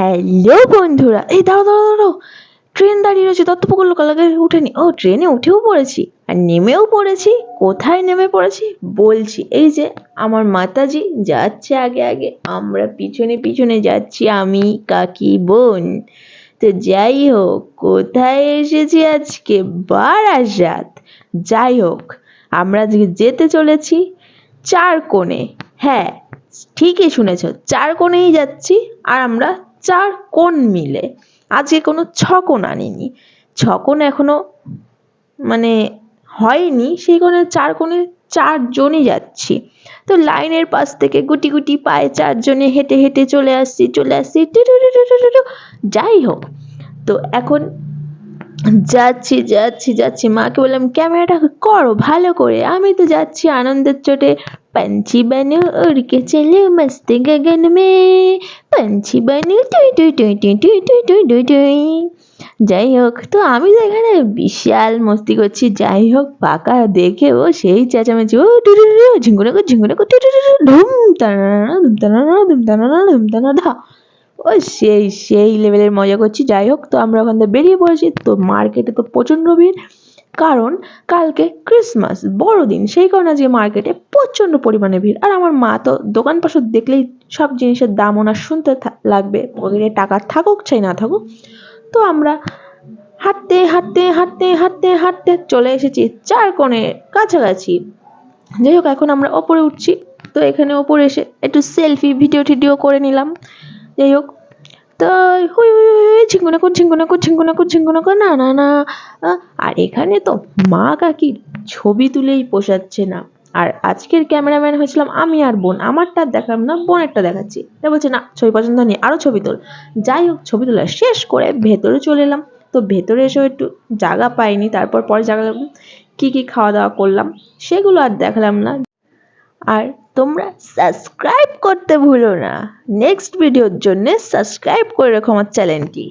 Hello বন্ধুরা, এই দাঁড়াও দাঁড়াও দাঁড়াও। ট্রেন দাঁড়িয়ে রয়েছে, দত্তপুকুর লোকালয়ে উঠেনি। ও, ট্রেনে উঠেও পড়েছি, আর নেমেও পড়েছি, কোথায় নেমে পড়েছি বলছি, এই যে আমার মাতাজি যাচ্ছে আগে আগে। আমরা পিছনে পিছনে যাচ্ছি, আমি, কাকি, বোন। তো যাই হোক, কোথায় এসেছি আজকে? বারাসাত। যাই হোক, আমরা আজকে যেতে চলেছি চার কোণে। হ্যাঁ ঠিকই শুনেছ, চার কোণেই যাচ্ছি, আর আমরা চার কোণ মিলে আজকে কোনো ছকোন আনিনি ছ কোণ এখনও মানে হয়নি, সেই কোণে চার কোণে চারজনই যাচ্ছি তো লাইনের পাশ থেকে গুটি গুটি পায়ে চারজনে হেঁটে হেঁটে চলে আসছি চলে আসছি। যাই হোক তো এখন যাচ্ছি যাচ্ছি যাচ্ছি মাকে বললাম ক্যামেরাটা করো ভালো করে আমি তো যাচ্ছি আনন্দের চোটে पंछी बनो उड़ के चलो मस्त गगन में पंछी बनो টুই টুই টুই টুই টুই টুই টুই টুই টুই যাই হোক তো আমি তো এখানে বিশাল মস্তি করছি যাই হোক পাকা দেখে ও সেই চেঁচামেচি ও টু টু টু ঝিঙ্গুনা কো ঝিঙ্গুনা কো টু টু টু টু ধুম তানা ধুম তানা ধুম তানা ধুম তানা ধা ও সেই সেই লেভেলের মজা করছি। যাই হোক, তো আমরা ওখান থেকে বেরিয়ে পড়েছি। তো মার্কেটে তো প্রচণ্ড ভিড়। কারণ কালকে ক্রিসমাস বড়দিন, সেই কারণে আজকে মার্কেটে প্রচণ্ড পরিমাণে ভিড়। আর আমার মা তো দোকান পাশে দেখলেই সব জিনিসের দাম ওনার শুনতে লাগবে। পকেটে টাকা থাকুক চাই না থাকুক। তো আমরা হাঁটতে হাঁটতে হাঁটতে হাঁটতে হাঁটতে চলে এসেছি চার কোণের কাছাকাছি। যাই হোক, এখন আমরা ওপরে উঠছি। তো এখানে ওপরে এসে একটু সেলফি ভিডিও টিডিও করে নিলাম। যাই হোক তো হুই হুই হুই ঝিঙ্গুনাকু ঝিঙ্গুনাকু ঝিঙ্গুনাকু ঝিঙ্গুনাকু না না না আর এখানে তো মা কাকির ছবি তুলেই পোষাচ্ছে না। আর আজকের ক্যামেরাম্যান হয়েছিলাম আমি আর বোন। আমারটা দেখালাম না, বোনেরটা দেখাচ্ছি। এটা বলছে, না, ছবি পছন্দ নেই আরও ছবি তোল। যাই হোক, ছবি তোলা শেষ করে ভেতরে চলে এলাম। তো ভেতরে এসেও একটু জায়গা পাইনি, তারপর পরে জায়গা কী কী খাওয়া দাওয়া করলাম, সেগুলো আর দেখালাম না। আর তোমরা সাবস্ক্রাইব করতে ভুলো না। নেক্সট ভিডিওর জন্য সাবস্ক্রাইব করে রাখো আমার চ্যানেলটি